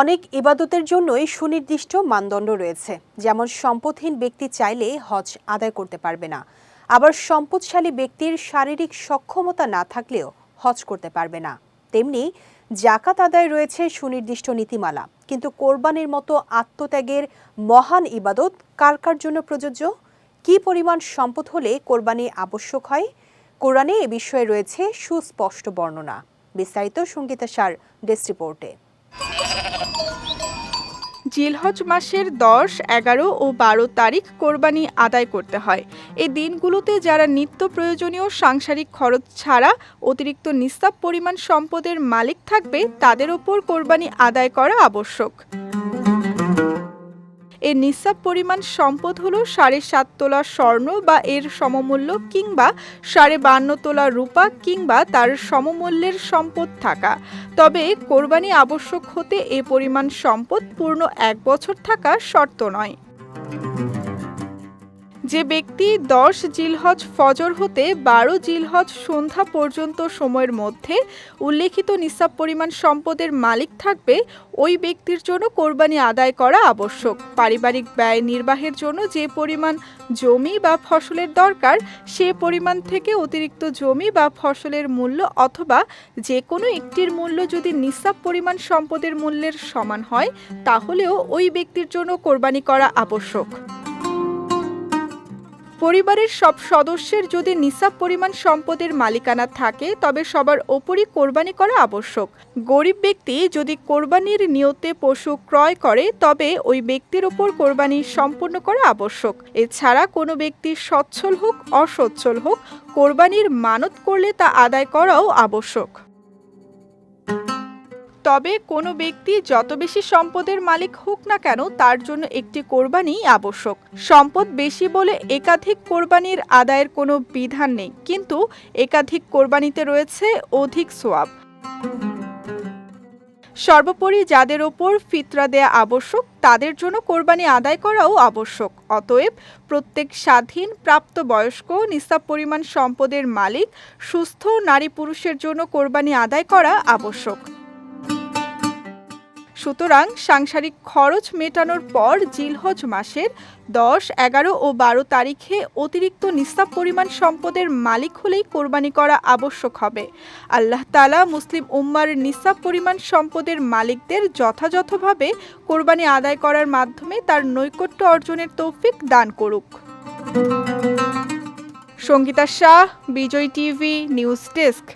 অনেক ইবাদতের জন্যই সুনির্দিষ্ট মানদণ্ড রয়েছে। যেমন সম্পদহীন ব্যক্তি চাইলে হজ আদায় করতে পারবে না। আবার সম্পদশালী ব্যক্তির শারীরিক সক্ষমতা না থাকলেও হজ করতে পারবে না। তেমনি জাকাত আদায় রয়েছে সুনির্দিষ্ট নীতিমালা। কিন্তু কোরবানির মতো আত্মত্যাগের মহান ইবাদত কার কার জন্য প্রযোজ্য? কী পরিমাণ সম্পদ হলে কোরবানি আবশ্যক হয়? কোরআনে এ বিষয়ে রয়েছে সুস্পষ্ট বর্ণনা। বিস্তারিত সঙ্গীতা সার, ডেস্ক রিপোর্টে। জিলহজ মাসের দশ, এগারো ও বারো তারিখ কোরবানি আদায় করতে হয়। এই দিনগুলোতে যারা নিত্য প্রয়োজনীয় সাংসারিক খরচ ছাড়া অতিরিক্ত নিস্তাব পরিমাণ সম্পদের মালিক থাকবে, তাদের ওপর কোরবানি আদায় করা আবশ্যক। এর নিঃসাব পরিমাণ সম্পদ হলো সাড়ে সাত তোলা স্বর্ণ বা এর সমমূল্য কিংবা সাড়ে বান্ন তোলা রূপা কিংবা তার সমমূল্যের সম্পদ থাকা। তবে কোরবানি আবশ্যক হতে এ পরিমাণ সম্পদ পূর্ণ এক বছর থাকা শর্ত নয়। যে ব্যক্তি দশ জিলহজ ফজর হতে বারো জিলহজ সন্ধ্যা পর্যন্ত সময়ের মধ্যে উল্লেখিত নিসাব পরিমাণ সম্পদের মালিক থাকবে, ওই ব্যক্তির জন্য কোরবানি আদায় করা আবশ্যক। পারিবারিক ব্যয় নির্বাহের জন্য যে পরিমাণ জমি বা ফসলের দরকার, সে পরিমাণ থেকে অতিরিক্ত জমি বা ফসলের মূল্য অথবা যে কোনো একটির মূল্য যদি নিসাব পরিমাণ সম্পদের মূল্যের সমান হয়, তাহলেও ওই ব্যক্তির জন্য কোরবানি করা আবশ্যক। পরিবারের সব সদস্যের যদি নিসাব পরিমাণ সম্পদের মালিকানা থাকে, তবে সবার ওপরই কোরবানি করা আবশ্যক। গরিব ব্যক্তি যদি কোরবানির নিয়তে পশু ক্রয় করে, তবে ওই ব্যক্তির ওপর কোরবানি সম্পূর্ণ করা আবশ্যক। এছাড়া কোনো ব্যক্তি সচ্ছল হোক, অসচ্ছল হোক, কোরবানির মানত করলে তা আদায় করাও আবশ্যক। তবে কোনো ব্যক্তি যত বেশি সম্পদের মালিক হোক না কেন তার জন্য একটি কোরবানি আবশ্যক। সম্পদ বেশি বলে একাধিক কোরবানির আদায়ের কোনো বিধান নেই, কিন্তু একাধিক কোরবানিতে রয়েছে অধিক সোয়াব। সর্বোপরি যাদের ওপর ফিতরা দেয়া আবশ্যক, তাদের জন্য কোরবানি আদায় করাও আবশ্যক। অতএব প্রত্যেক স্বাধীন, প্রাপ্তবয়স্ক নিস্তাব পরিমাণ সম্পদের মালিক, সুস্থ নারী পুরুষের জন্য কোরবানি আদায় করা আবশ্যক। সুতরাং সাংসারিক খরচ মেটানোর পর জিলহজ মাসের দশ, এগারো ও বারো তারিখে অতিরিক্ত নিস্তাব পরিমাণ সম্পদের মালিক হলেই কোরবানি করা আবশ্যক হবে। আল্লাহ তালা মুসলিম উম্মার নিস্তাব পরিমাণ সম্পদের মালিকদের যথাযথভাবে কোরবানি আদায় করার মাধ্যমে তার নৈকট্য অর্জনের তৌফিক দান করুক। Sangeeta Shah, Bijoy TV, news desk.